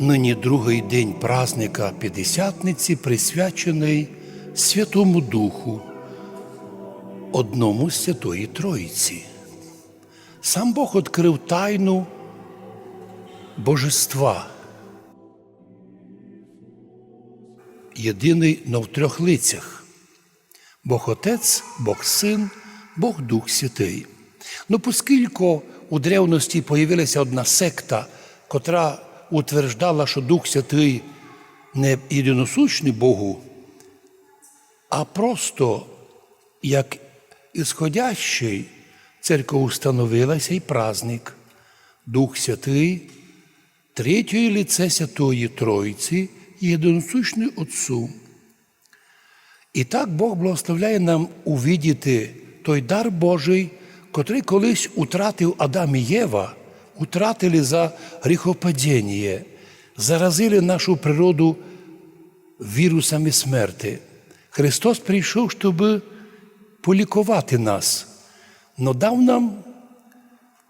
Нині другий день праздника П'ятдесятниці присвячений Святому Духу, одному з Святої Троїці. Сам Бог відкрив тайну Божества. Єдиний, в трьох лицях. Бог Отець, Бог Син, Бог Дух Святий. Ну, оскільки у древності появилася одна секта, котра утверждала, що Дух Святий не єдиносущний Богу, а просто як ісходящий, церква установилася і праздник. Дух Святий, третьої лице Святої Троїці, єдиносущний Отцу. І так Бог благословляє нам увідіти той дар Божий, котрий колись утратив Адам і Єва, утратили за гріхопадіння, заразили нашу природу вірусами смерти. Христос прийшов, щоб полікувати нас, но дав нам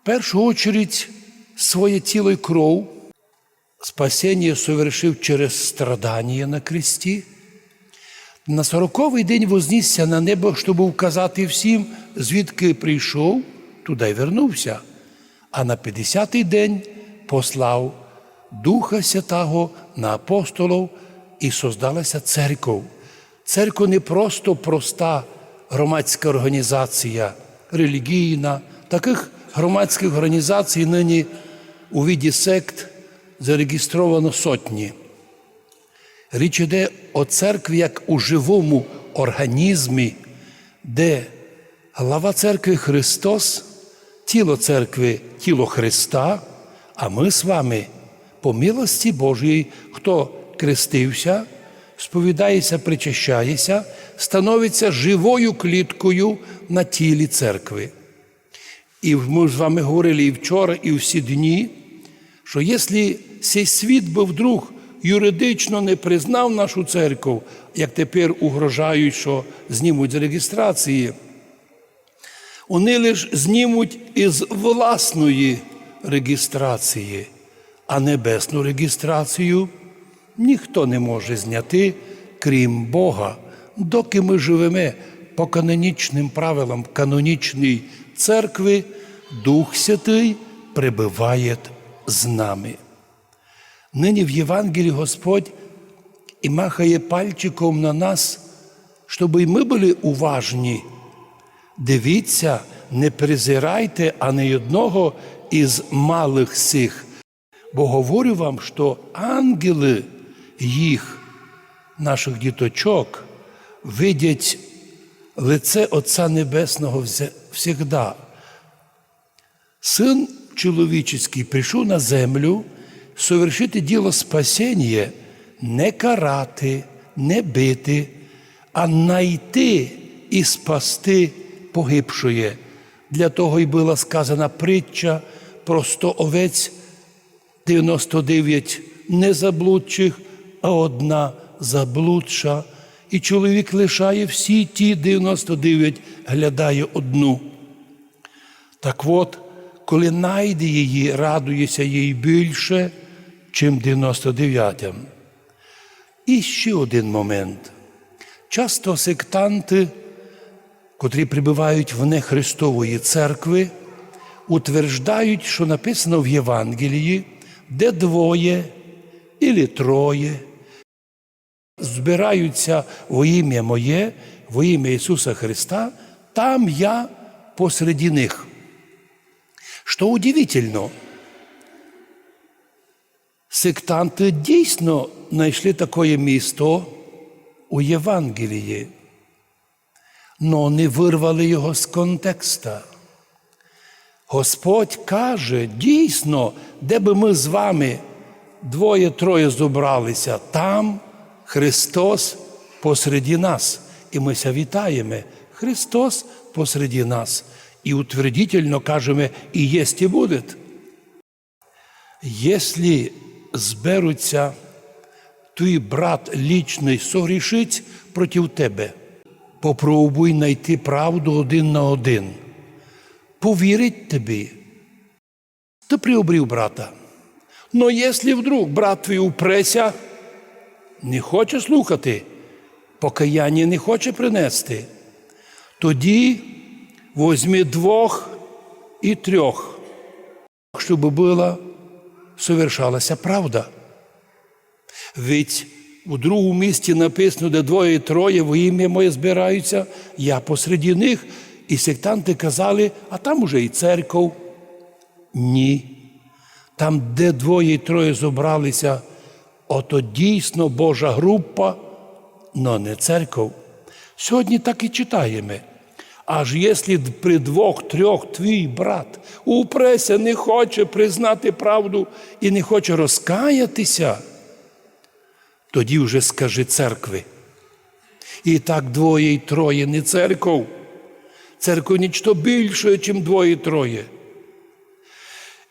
в першу очередь своє тіло і кров, спасіння совершив через страдання на кресті. На сороковий день вознісся на небо, щоб вказати всім, звідки прийшов, туди й вернувся. А на 50-й день послав Духа Святого на апостолів і создалася церков. Церква не просто проста громадська організація, релігійна. Таких громадських організацій нині у віді сект зареєстровано сотні. Річ іде о церкві як у живому організмі, де глава церкви Христос, тіло церкви, тіло Христа, а ми з вами, по милості Божої, хто крестився, сповідається, причащається, становиться живою кліткою на тілі церкви. І ми з вами говорили і вчора, і всі дні, що якщо цей світ би вдруг юридично не признав нашу церкву, як тепер угрожають, що знімуть з реєстрації, вони лише знімуть із власної реєстрації, а небесну реєстрацію ніхто не може зняти, крім Бога, доки ми живемо по канонічним правилам канонічної церкви, Дух Святий прибиває з нами. Нині в Євангелії Господь і махає пальчиком на нас, щоб і ми були уважні. Дивіться, не презирайте ані одного із малих сих, бо говорю вам, що ангели їх, наших діточок, видять лице Отця Небесного всегда. Син чоловічий прийшов на землю совершити діло спасіння, не карати, не бити, а найти і спасти погибшує. Для того й була сказана притча про сто овець, 99 незаблудчих, а одна заблудша. І чоловік лишає всі ті 99, глядає одну. Так от, коли найде її, радується їй більше, чим 99. І ще один момент. Часто сектанти, котрі прибувають в нехристової церкви, утверждають, що написано в Євангелії, де двоє і троє збираються во ім'я Моє, во ім'я Ісуса Христа, там я посреди них. Що удивительно, сектанти дійсно знайшли таке місто у Євангелії, але не вирвали його з контекста. Господь каже, дійсно, де би ми з вами двоє-троє зібралися, там Христос посереді нас. І ми ся вітаємо. Христос посереді нас. І утвердительно кажемо, і єсть і буде. Якщо зберуться твій брат лічний согрішить проти тебе, попробуй знайти правду один на один. Повірить тобі. Ти приобрів брата, Но якщо вдруг брат твій упреся, не хоче слухати, покаяння не хоче принести, тоді возьми двох і трьох, щоб була совершалася правда. Ведь у другому місті написано, де двоє і троє во ім'я моє збираються, я посеред них, і сектанти казали, а там уже і церков. Ні. Там, де двоє і троє зібралися, ото дійсно Божа група, но не церков. Сьогодні так і читаємо. Аж якщо при двох-трьох твій брат упреся не хоче признати правду і не хоче розкаятися, тоді вже скажи церкви. І так двоє і троє не церков. Церква нічто більше, ніж двоє троє.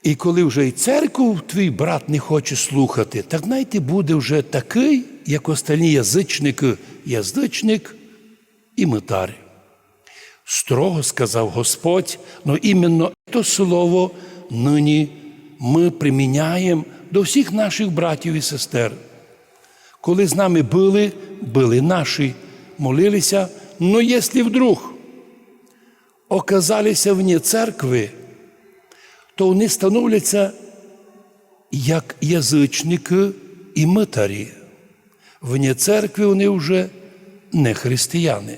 І коли вже і церкву твій брат не хоче слухати, так знаєте, буде вже такий, як остальні язичники, язичник і митар. Строго сказав Господь, но іменно це слово нині ми приміняємо до всіх наших братів і сестер. Коли з нами були, були наші, молилися, но якщо вдруг оказалися вне церкви, то вони становляться як язичники і митарі. Вне церкви вони вже не християни.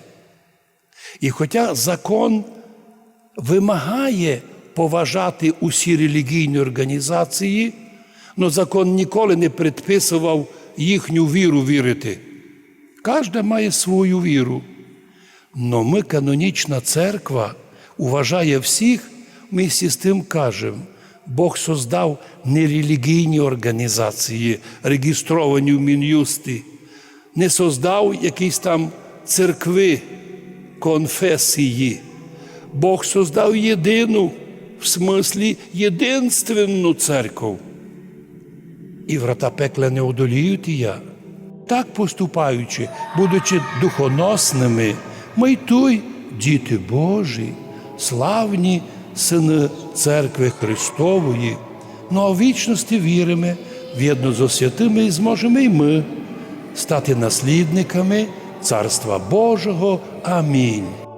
І хоча закон вимагає поважати усі релігійні організації, але закон ніколи не предписував їхню віру вірити. Кожна має свою віру. Но ми, канонічна церква, уважає всіх, ми з тим кажемо, Бог создав нерелігійні організації, реєстровані в Мін'юсті, не создав якісь там церкви, конфесії. Бог создав єдину, в смислі єдинственну церкву. І врата пекла не одоліють я. Так поступаючи, будучи духоносними, ми й той, діти Божі, славні сини церкви Христової, ну а в вічності віримо, в'єдно зо святими зможемо й ми стати наслідниками Царства Божого. Амінь.